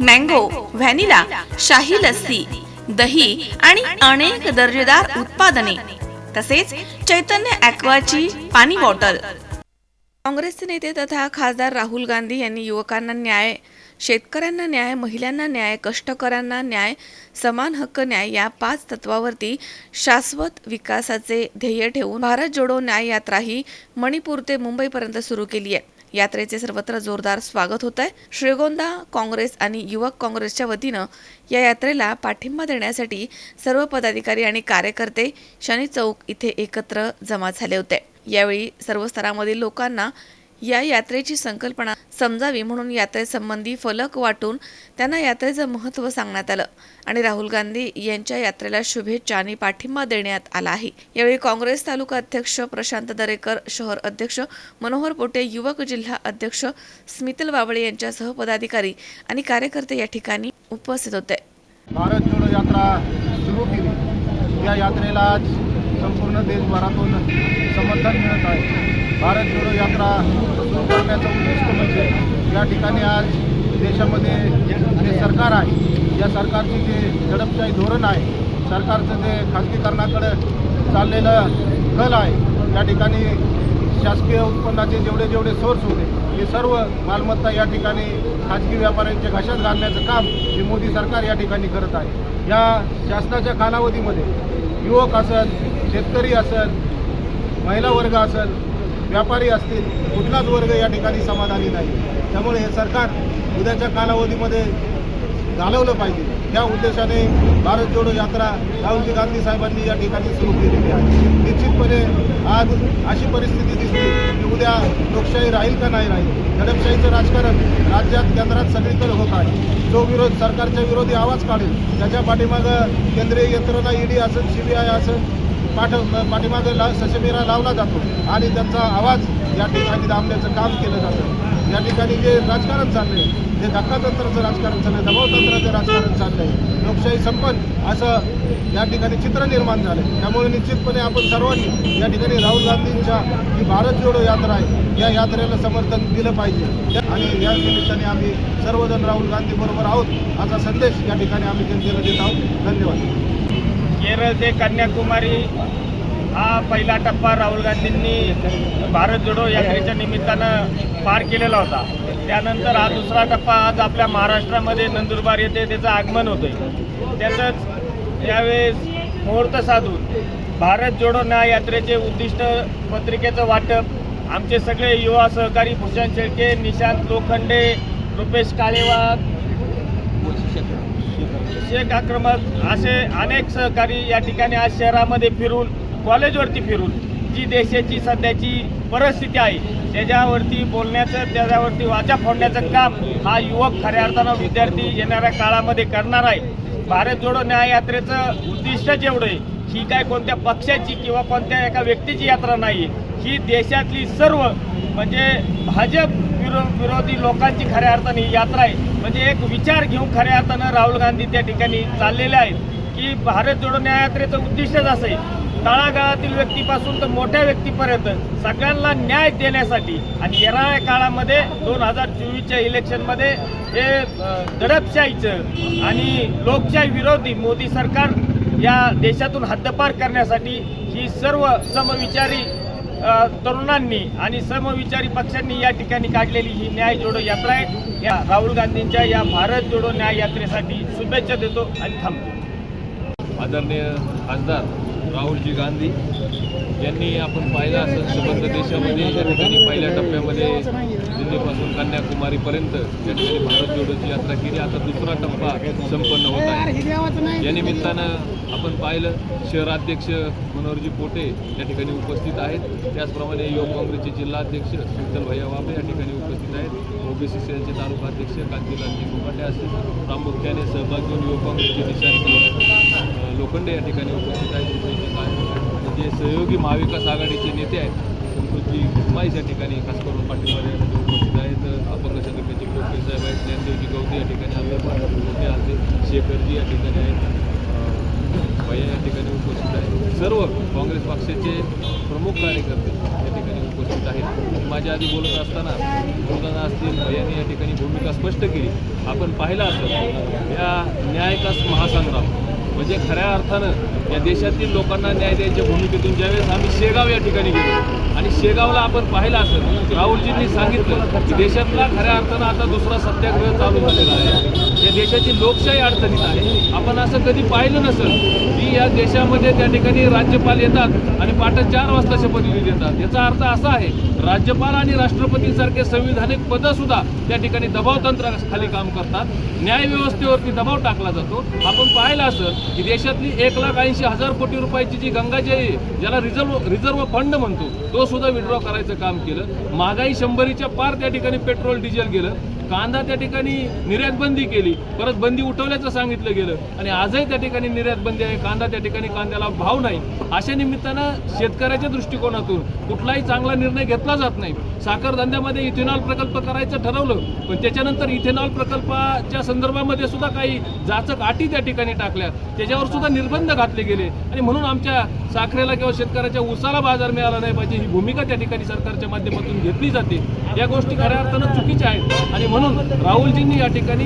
Mango vanilla शाही लस्सी दही आणि अनेक दर्जेदार उत्पादने तसेच चैतन्य ॲक्वाची पाणी बॉटल. काँग्रेसचे नेते तथा खासदार राहुल गांधी यांनी युवकांना न्याय शेतकऱ्यांना न्याय महिलांना न्याय कष्टकऱ्यांना न्याय समान हक्क न्याय या पाच तत्वावरती शाश्वत विकासाचे ध्येय ठेवून भारत जोडो न्याय यात्रा ही मणिपूर ते मुंबईपर्यंत सुरू केली आहे. यात्रेचे सर्वत्र जोरदार स्वागत होत आहे श्रीगोंदा काँग्रेस आणि युवक काँग्रेसच्या वतीनं या यात्रेला पाठिंबा देण्यासाठी सर्व पदाधिकारी आणि कार्यकर्ते शनी चौक इथे एकत्र जमा झाले होते. यावेळी सर्व स्तरामधील लोकांना या यात्रेची संकल्पना समजावी म्हणून यात्रेसंबंधी फलक वाटून त्यांना यात्रेचं महत्त्व सांगण्यात आलं. आणि राहुल गांधी यांच्या यात्रेला शुभेच्छा आणि पाठिंबा देण्यात आला आहे. यावेळी काँग्रेस तालुका अध्यक्ष प्रशांत दरेकर शहर अध्यक्ष मनोहर पोटे युवक जिल्हा अध्यक्ष स्मितल वावळे यांच्यासह पदाधिकारी आणि कार्यकर्ते या ठिकाणी उपस्थित होते. भारत जोडो यात्रा सुरू केली. या यात्रेला संपूर्ण देशभरातून समर्थन मिळत आहे. भारत जोडो यात्रा सुरू करण्याचं उद्दिष्ट म्हणजे या ठिकाणी आज देशामध्ये जे सरकार आहे या सरकारचे जे झडपशाही धोरण आहे सरकारचं जे खाजगीकरणाकडे चाललेलं कल आहे या ठिकाणी शासकीय उत्पन्नाचे जेवढे जेवढे सोर्स होते हे सर्व मालमत्ता या ठिकाणी खाजगी व्यापाऱ्यांच्या घशात घालण्याचं काम हे मोदी सरकार या ठिकाणी करत आहे. या शासनाच्या कालावधीमध्ये युवक असत शेतकरी असेल महिला वर्ग असेल व्यापारी असतील कुठलाच वर्ग या ठिकाणी समाधानी नाही. त्यामुळे हे सरकार उद्याच्या कालावधीमध्ये घालवलं पाहिजे. या उद्देशाने भारत जोडो यात्रा राहुलजी गांधी साहेबांनी या ठिकाणी सुरू केलेली आहे. निश्चितपणे आज अशी परिस्थिती दिसते की उद्या लोकशाही राहील का नाही राहील दडपशाहीचं राजकारण राज्यात केंद्रात सगळीकडे होत आहे. जो विरोध सरकारच्या विरोधी आवाज काढेल त्याच्या पाठीमागं केंद्रीय यंत्रणा ईडी असेल सी बी आय असेल पाठ पाठीमागे ला सशमेरा लावला जातो आणि त्यांचा आवाज या ठिकाणी दाबण्याचं काम केलं जातं. या ठिकाणी जे राजकारण चाललंय जे धक्कातंत्राचं राजकारण चाललंय दबावतंत्राचं राजकारण चाललंय लोकशाही संपन्न असं या ठिकाणी चित्र निर्माण झालं त्यामुळे निश्चितपणे आपण सर्वांनी या ठिकाणी राहुल गांधींच्या जी भारत जोडो यात्रा आहे या यात्रेला समर्थन दिलं पाहिजे. आणि या निमित्ताने आम्ही सर्वजण राहुल गांधी बरोबर आहोत असा संदेश या ठिकाणी आम्ही जनतेला देत आहोत. धन्यवाद. केरळ ते कन्याकुमारी हा पहिला टप्पा राहुल गांधींनी भारत जोडो यात्रेच्या निमित्तानं पार केलेला होता. त्यानंतर हा दुसरा टप्पा आज आपल्या महाराष्ट्रामध्ये नंदुरबार येथे त्याचं आगमन होतं त्याचंच यावेळेस मुहूर्त साधून भारत जोडो न्याय यात्रेचे उद्दिष्ट पत्रिकेचं वाटप आमचे सगळे युवा सहकारी भूषण शेळके निशांत लोखंडे रुपेश काळेवाग शेख आक्रमक असे अनेक सहकारी या ठिकाणी आज शहरामध्ये फिरून कॉलेजवरती फिरून जी देशाची सध्याची परिस्थिती आहे त्याच्यावरती बोलण्याचं त्याच्यावरती वाचा फोडण्याचं काम हा युवक खऱ्या अर्थानं विद्यार्थी येणाऱ्या काळामध्ये करणार आहे. भारत जोडो न्याय यात्रेचं उद्दिष्ट जेवढं आहे ही काय कोणत्या पक्षाची किंवा कोणत्या एका व्यक्तीची यात्रा नाही ही देशातली सर्व म्हणजे भाजप विरोधी लोकांची खऱ्या अर्थाने ही यात्रा आहे. म्हणजे एक विचार घेऊन खऱ्या अर्थानं राहुल गांधी त्या ठिकाणी चाललेले आहेत. की भारत जोडो न्याय यात्रेचं उद्दिष्टच असं आहे. तळागाळातील व्यक्तीपासून तर मोठ्या व्यक्तीपर्यंत सगळ्यांना न्याय देण्यासाठी आणि येणाऱ्या काळामध्ये दोन हजार चोवीसच्या इलेक्शनमध्ये हे दडपशाहीचं आणि लोकशाही विरोधी मोदी सरकार या देशातून हद्दपार करण्यासाठी ही सर्व समविचारी तरुणांनी आणि समविचारी पक्षांनी या ठिकाणी काढलेली ही न्याय जोडो यात्रा आहे. या राहुल गांधींच्या या भारत जोडो न्याय यात्रेसाठी शुभेच्छा देतो आणि थांबतो. आदरणीय खासदार राहुलजी गांधी यांनी आपण पाहिलं असं संबंध देशामध्ये या ठिकाणी पहिल्या टप्प्यामध्ये दिल्लीपासून कन्याकुमारीपर्यंत या ठिकाणी भारत जोडोची यात्रा केली. आता दुसरा टप्पा संपन्न होत आहे. या निमित्तानं आपण पाहिलं शहराध्यक्ष मनोहरजी पोटे या ठिकाणी उपस्थित आहेत. त्याचप्रमाणे युवक काँग्रेसचे जिल्हाध्यक्ष शीतल भैया वाबे या ठिकाणी उपस्थित आहेत. ओबीसी सेलचे तालुका अध्यक्ष कांतीलालजी कोकाटे असतील प्रामुख्याने सहभाग घेऊन युवक काँग्रेसचे निशांत लोखंडे या ठिकाणी उपस्थित आहेत. सहयोगी महाविकास आघाडीचे नेते आहेत. संतोषजी माईस या ठिकाणी खास करून पाठिंबा उपस्थित आहेत. अपंग संघटनेचे कोकणे साहेब आहेत ज्ञानदेवजी गवते या ठिकाणी आमदार मोठे आले शेखरजी या ठिकाणी आहेत. भैया या ठिकाणी उपस्थित आहेत. सर्व काँग्रेस पक्षाचे प्रमुख कार्यकर्ते या ठिकाणी उपस्थित आहेत. माझ्या आधी बोलत असताना बोलताना असतील भैयाने या ठिकाणी भूमिका स्पष्ट केली. आपण पाहिलं असेल या न्यायकास महासंग्राम म्हणजे खऱ्या अर्थानं या देशातील लोकांना न्याय द्यायच्या भूमिकेतून ज्यावेळेस आम्ही शेगाव या ठिकाणी गेलो आणि शेगावला आपण पाहिलं असं राहुलजींनी सांगितलं की देशातला खऱ्या अर्थानं आता दुसरा सत्याग्रह चालू झालेला आहे. या देशाची लोकशाही अडचणीत आहे. आपण असं कधी पाहिलं नसेल की या देशामध्ये त्या ठिकाणी राज्यपाल येतात आणि पाठ चार वाजता शपथविधी देतात याचा अर्थ असा आहे राज्यपाल आणि राष्ट्रपतींसारखे संविधानिक पदंसुद्धा त्या ठिकाणी दबाव तंत्राखाली काम करतात. न्यायव्यवस्थेवरती दबाव टाकला जातो. आपण पाहिलं असं की देशातली एक लाख ऐंशी हजार कोटी रुपयाची जी गंगाजी आहे ज्याला रिझर्व रिझर्व्ह फंड म्हणतो तो सुद्धा विड्रॉ करायचं काम केलं. महागाई शंभरीच्या पार त्या ठिकाणी पेट्रोल डिझेल गेलं. कांदा त्या ठिकाणी निर्यात बंदी केली. परत बंदी उठवल्याचं सांगितलं गेलं. आणि आजही त्या ठिकाणी निर्यात बंदी आहे. कांदा त्या ठिकाणी कांद्याला भाव नाही. अशा निमित्तानं शेतकऱ्याच्या दृष्टिकोनातून कुठलाही चांगला निर्णय घेतला जात नाही. साखर धंद्यामध्ये इथेनॉल प्रकल्प करायचं ठरवलं. पण त्याच्यानंतर इथेनॉल प्रकल्पाच्या संदर्भामध्ये सुद्धा काही जाचक अटी त्या ठिकाणी टाकल्या त्याच्यावर सुद्धा निर्बंध घातले गेले. आणि म्हणून आमच्या साखरेला किंवा शेतकऱ्याच्या उसाला बाजार मिळाला नाही पाहिजे ही भूमिका त्या ठिकाणी सरकारच्या माध्यमातून घेतली जाते. या गोष्टी खऱ्या अर्थानं चुकीच्या आहेत. आणि म्हणून राहुलजींनी या ठिकाणी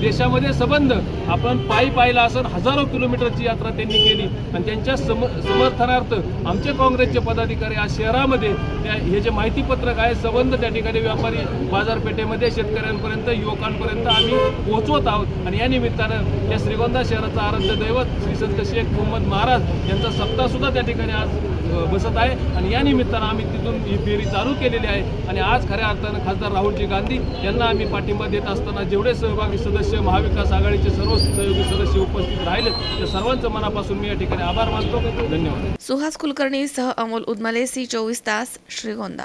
देशामध्ये संबंध आपण पायी पाहिला असं हजारो किलोमीटरची यात्रा त्यांनी केली. आणि त्यांच्या सम समर्थनार्थ आमचे काँग्रेसचे पदाधिकारी आज शहरामध्ये त्या हे जे माहितीपत्रक आहे संबंध त्या ठिकाणी व्यापारी बाजारपेठेमध्ये शेतकऱ्यांपर्यंत युवकांपर्यंत आम्ही पोहोचवत आहोत. आणि या निमित्तानं या श्रीगोंदा शहराचा आराध्य दैवत श्री संत शेख मोहम्मद महाराज यांचा सप्ताह सुद्धा त्या ठिकाणी आज बसत आहे. आणि या निमित्तानं आम्ही तिथून ही फेरी चालू केलेली आहे. आणि आज खऱ्या अर्थानं खासदार राहुलजी गांधी यांना आम्ही पाठिंबा देत असताना जेवढे सहभागी सदस्य महाविकास आघाडीचे सर्व सहयोगी सदस्य उपस्थित राहिले त्या सर्वांचं मनापासून मी या ठिकाणी आभार मानतो. धन्यवाद. सुहास कुलकर्णी सह अमोल उदमले सी चोवीस तास श्रीगोंदा.